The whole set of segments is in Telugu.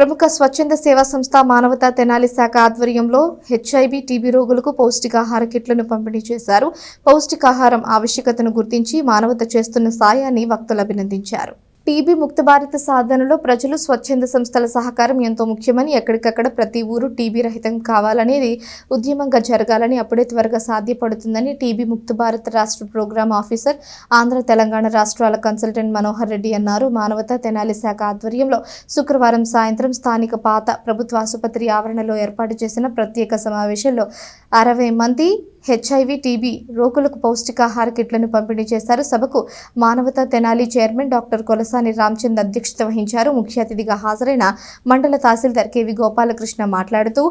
ప్రముఖ స్వచ్ఛంద సేవా సంస్థ మానవతా తెనాలి శాఖ ఆధ్వర్యంలో హెచ్ఐవి టీబీ రోగులకు పౌష్టికాహార కిట్లను పంపిణీ చేశారు. పౌష్టికాహారం ఆవశ్యకతను గుర్తించి మానవత చేస్తున్న సాయాన్ని వక్తలు అభినందించారు. టీబీ ముక్త భారత సాధనలో ప్రజలు స్వచ్ఛంద సంస్థల సహకారం ఎంతో ముఖ్యమని ఎక్కడికక్కడ ప్రతి ఊరు టీబీ రహితం కావాలనేది ఉద్యమంగా జరగాలని అప్పుడే త్వరగా సాధ్యపడుతుందని టీబీ ముక్త భారత రాష్ట్ర ప్రోగ్రాం ఆఫీసర్ ఆంధ్ర తెలంగాణ రాష్ట్రాల కన్సల్టెంట్ మనోహర్ రెడ్డి అన్నారు. మానవతా తెనాలి శాఖ ఆధ్వర్యంలో శుక్రవారం సాయంత్రం స్థానిక పాత ప్రభుత్వ ఆసుపత్రి ఆవరణలో ఏర్పాటు చేసిన ప్రత్యేక సమావేశంలో అరవై మంది హెచ్ఐవి టీబీ రోగులకు పౌష్టికాహార కిట్లను పంపిణీ చేశారు. సభకు మానవతా తెనాలి చైర్మన్ డాక్టర్ కొలసాని రామచంద్ అధ్యక్షత వహించారు. ముఖ్య అతిథిగా హాజరైన మండల తహసీల్దార్ కేవి గోపాలకృష్ణ మాట్లాడుతూ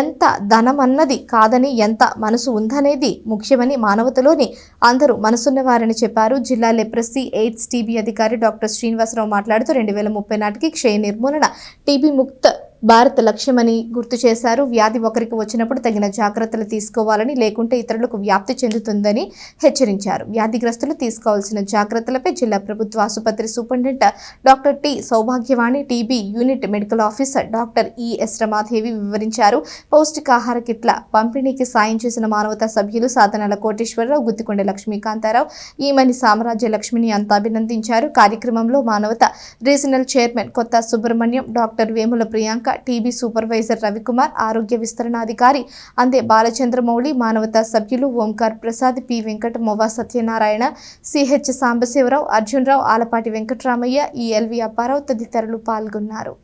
ఎంత ధనమన్నది కాదని ఎంత మనసు ఉందనేది ముఖ్యమని మానవతలోని అందరూ మనసున్న వారని చెప్పారు. జిల్లా లెప్రసీ ఎయిడ్స్ టీబీ అధికారి డాక్టర్ శ్రీనివాసరావు మాట్లాడుతూ రెండు వేల ముప్పై నాటికి క్షయ నిర్మూలన టీబీ ముక్త భారత్ లక్ష్యమని గుర్తు చేశారు. వ్యాధి ఒకరికి వచ్చినప్పుడు తగిన జాగ్రత్తలు తీసుకోవాలని లేకుంటే ఇతరులకు వ్యాప్తి చెందుతుందని హెచ్చరించారు. వ్యాధిగ్రస్తులు తీసుకోవాల్సిన జాగ్రత్తలపై జిల్లా ప్రభుత్వ ఆసుపత్రి superintendent doctor T Soubhagyavani TB unit medical officer doctor ES Ramadevi వివరించారు. పౌష్టికాహార కిట్ల పంపిణీకి సాయం చేసిన మానవతా సభ్యులు సాధనాల కోటేశ్వరరావు గుత్తికొండ లక్ష్మీకాంతారావు ఈమని సామ్రాజ్య లక్ష్మిని అంతా అభినందించారు. కార్యక్రమంలో Manavata regional chairman Kotha Subrahmanyam doctor Vemula Priyanka TB supervisor Ravikumar ఆరోగ్య విస్తరణాధికారి అందే బాలచంద్రమౌళి మానవతా సభ్యులు Omkar Prasad P Venkata Mova Satyanarayana CH Sambasivarao Arjunrao Alapati Venkataramaiah ELV Apparao తదితరులు పాల్గొన్నారు.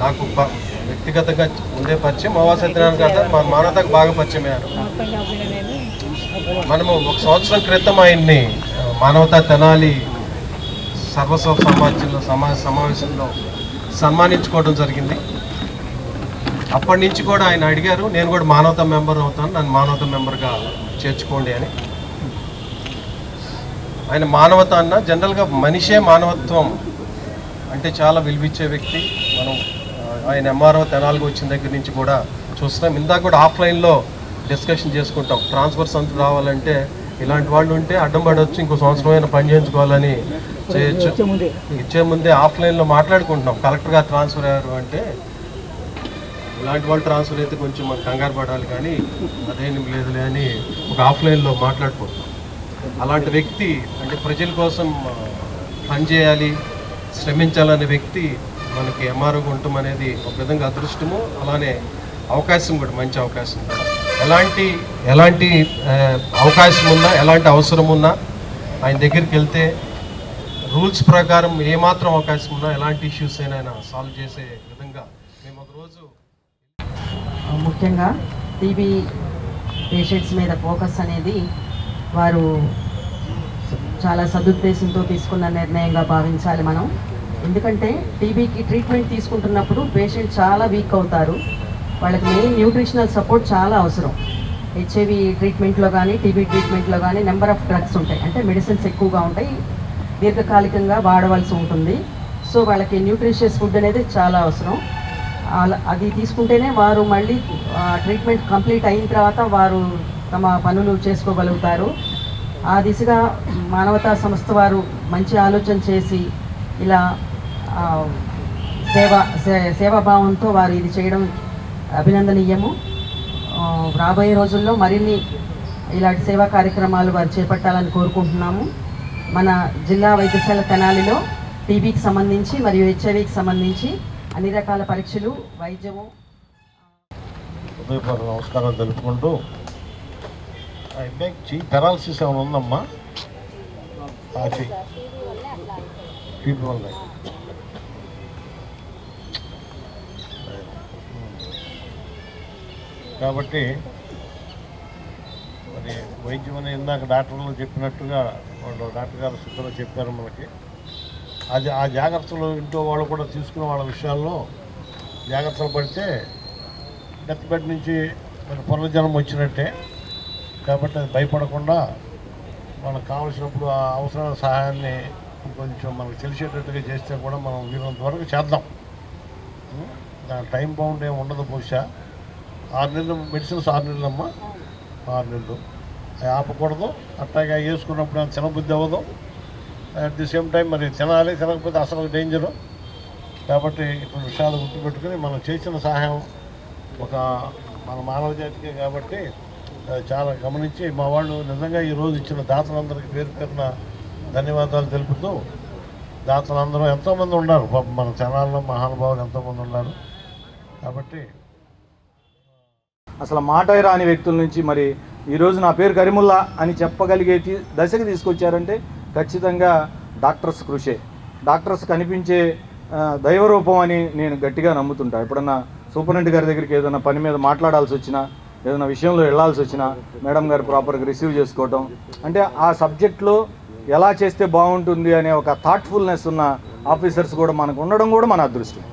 నాకు వ్యక్తిగతంగా ఉండే పరిచయం మోవా సత్యనారాయణ గారు మా మానవతకు బాగా పరిచయం అయ్యారు మనము ఒక సంవత్సరం క్రితం ఆయన్ని ఆ, మానవతా తెనాలి సర్వస్వ సమాజంలో సమా సమావేశంలో సన్మానించుకోవడం జరిగింది. అప్పటి నుంచి కూడా ఆయన అడిగారు నేను కూడా మానవత మెంబర్ అవుతాను నన్ను మానవత మెంబర్గా చేర్చుకోండి అని. ఆయన మానవత అన్న జనరల్గా మనిషే మానవత్వం అంటే చాలా విలువిచ్చే వ్యక్తి. మనం ఆయన ఎంఆర్ఓ తెనాలకు వచ్చిన దగ్గర నుంచి కూడా చూస్తున్నాం. ఇందాక కూడా ఆఫ్లైన్లో డిస్కషన్ చేసుకుంటాం. ట్రాన్స్ఫర్ సంత రావాలంటే ఇలాంటి వాళ్ళు ఉంటే అడ్డం పడవచ్చు ఇంకో సంవత్సరమైన పని చేయించుకోవాలని ఇచ్చే ముందే. ఆఫ్లైన్లో మాట్లాడుకుంటున్నాం. కలెక్టర్ గారు ట్రాన్స్ఫర్ అయ్యారు అంటే ఇలాంటి వాళ్ళు ట్రాన్స్ఫర్ అయితే కొంచెం మనకు కంగారు పడాలి కానీ అదేం లేదులే అని ఒక ఆఫ్లైన్లో మాట్లాడుకుంటున్నాం. అలాంటి వ్యక్తి అంటే ప్రజల కోసం పనిచేయాలి శ్రమించాలనే వ్యక్తి మనకి ఎంఆర్ఓగా ఉండటం అనేది ఒక విధంగా అదృష్టము అలానే అవకాశం కూడా మంచి అవకాశం కూడా. ఎలాంటి ఎలాంటి అవకాశం ఉన్నా ఎలాంటి అవసరం ఉన్నా ఆయన దగ్గరికి వెళ్తే రూల్స్ ప్రకారం ఏమాత్రం అవకాశం ఉన్నా ఎలాంటి ఇష్యూస్ అయినా ఆయన సాల్వ్ చేసే విధంగా మేము ఒకరోజు ముఖ్యంగా టీబీ పేషెంట్స్ మీద ఫోకస్ అనేది వారు చాలా సదుద్దేశంతో తీసుకున్న నిర్ణయంగా భావించాలి మనం. ఎందుకంటే టీబీకి ట్రీట్మెంట్ తీసుకుంటున్నప్పుడు పేషెంట్ చాలా వీక్ అవుతారు. వాళ్ళకి మెయిన్ న్యూట్రిషనల్ సపోర్ట్ చాలా అవసరం. హెచ్ఐవి ట్రీట్మెంట్లో కానీ టీబీ ట్రీట్మెంట్లో కానీ నెంబర్ ఆఫ్ డ్రగ్స్ ఉంటాయి. అంటే మెడిసిన్స్ ఎక్కువగా ఉంటాయి. దీర్ఘకాలికంగా వాడవలసి ఉంటుంది. సో వాళ్ళకి న్యూట్రిషియస్ ఫుడ్ అనేది చాలా అవసరం. అలా- అది తీసుకుంటేనే వారు మళ్ళీ ట్రీట్మెంట్ కంప్లీట్ అయిన తర్వాత వారు తమ పనులు చేసుకోగలుగుతారు. ఆ దిశగా మానవతా సంస్థ వారు మంచి ఆలోచన చేసి ఇలా సేవ సేవాభావంతో వారు ఇది చేయడం అభినందనీయము. రాబోయే రోజుల్లో మరిన్ని ఇలాంటి సేవా కార్యక్రమాలు వారు చేపట్టాలని కోరుకుంటున్నాము. మన జిల్లా వైద్యశాల తెనాలిలో టీబీకి సంబంధించి మరియు హెచ్ఐవికి సంబంధించి అన్ని రకాల పరీక్షలు వైద్యము. హృదయపూర్వక నమస్కారం తెలుపుకుంటూ. ఆ చెయ్యి పెరాలసిస్ ఏమైనా ఉందమ్మా? ఆ చెయ్యి ఫీట్ కాబట్టి మరి వైద్యం అనేది ఇందాక డాక్టర్లు చెప్పినట్టుగా వాళ్ళు డాక్టర్ గారు శుద్ధంగా చెప్పారు మనకి. అది ఆ జాగ్రత్తలు ఇంట్లో వాళ్ళు కూడా తీసుకునే వాళ్ళ విషయాల్లో జాగ్రత్తలు పడితే డెత్ బెడ్ నుంచి మన పునర్జన్మ వచ్చినట్టే. కాబట్టి అది భయపడకుండా మనకు కావలసినప్పుడు ఆ అవసరమైన సహాయాన్ని కొంచెం మనకు తెలిసేటట్టుగా చేస్తే కూడా మనం వీరంత వరకు చేద్దాం. దాని టైం బాగుండే ఉండదు బహుశా. ఆరు నెలలు మెడిసిన్స్ ఆరు నెలలమ్మా. ఆరు నెలలు. ఆపకూడదు. అట్లాగే వేసుకున్నప్పుడు అది తినబుద్ధి అవ్వదు. అట్ ది సేమ్ టైం మరి తినాలి తినకపోతే అసలు డేంజరు కాబట్టి ఇప్పుడు విషయాలు గుర్తుపెట్టుకుని మనం చేసిన సహాయం ఒక మన మానవ జాతికే కాబట్టి అది చాలా గమనించి మా వాళ్ళు నిజంగా ఈరోజు ఇచ్చిన దాతలందరికీ పేరు పేరున ధన్యవాదాలు తెలుపుతూ దాతలందరూ ఎంతోమంది ఉన్నారు. మన జనాల్లో మహానుభావులు ఎంతోమంది ఉన్నారు. కాబట్టి అసలు మాట రాని వ్యక్తుల నుంచి మరి ఈరోజు నా పేరు కరిముల్లా అని చెప్పగలిగే దశకు దశకి తీసుకొచ్చారంటే ఖచ్చితంగా డాక్టర్స్ కృషే. డాక్టర్స్ కనిపించే దైవరూపం అని నేను గట్టిగా నమ్ముతుంటా. ఎప్పుడన్నా సూపరింటెండెంట్ గారి దగ్గరికి ఏదైనా పని మీద మాట్లాడాల్సి వచ్చినా ఏదైనా విషయంలో వెళ్ళాల్సి వచ్చినా మేడం గారు ప్రాపర్గా రిసీవ్ చేసుకోవటం. అంటే ఆ సబ్జెక్ట్లో ఎలా చేస్తే బాగుంటుంది అనే ఒక థాట్ఫుల్నెస్ ఉన్న ఆఫీసర్స్ కూడా మనకు ఉండడం కూడా మన అదృష్టం.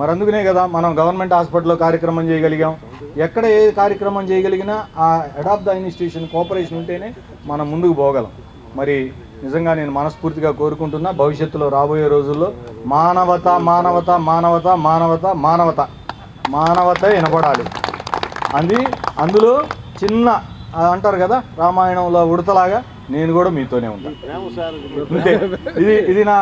మరి అందుకనే కదా మనం గవర్నమెంట్ హాస్పిటల్లో కార్యక్రమం చేయగలిగాం. ఎక్కడ ఏ కార్యక్రమం చేయగలిగినా ఆ head of the institution cooperation ఉంటేనే మనం ముందుకు పోగలం. మరి నిజంగా నేను మనస్ఫూర్తిగా కోరుకుంటున్నా భవిష్యత్తులో రాబోయే రోజుల్లో మానవత మానవత మానవత మానవత మానవత మానవత వినపడాలి. అది అందులో చిన్న అంటారు కదా రామాయణంలో ఉడతలాగా నేను కూడా మీతోనే ఉంటాను అంతే. ఇది ఇది నా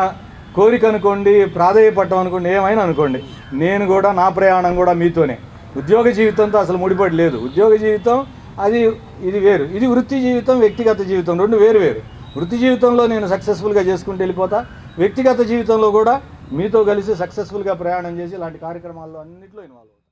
కోరిక అనుకోండి ప్రాధేయపడటం అనుకోండి ఏమైనా అనుకోండి. నేను కూడా నా ప్రయాణం కూడా మీతోనే. ఉద్యోగ జీవితంతో అసలు ముడిపడి లేదు. ఉద్యోగ జీవితం అది ఇది వేరు. ఇది వృత్తి జీవితం వ్యక్తిగత జీవితం. రెండు వేరు వేరు. వృత్తి జీవితంలో నేను సక్సెస్ఫుల్గా చేసుకుంటూ వెళ్ళిపోతా. వ్యక్తిగత జీవితంలో కూడా మీతో కలిసి సక్సెస్ఫుల్గా ప్రయాణం చేసి ఇలాంటి కార్యక్రమాల్లో అన్నింటిలో ఇన్వాల్వ్ అవుతాను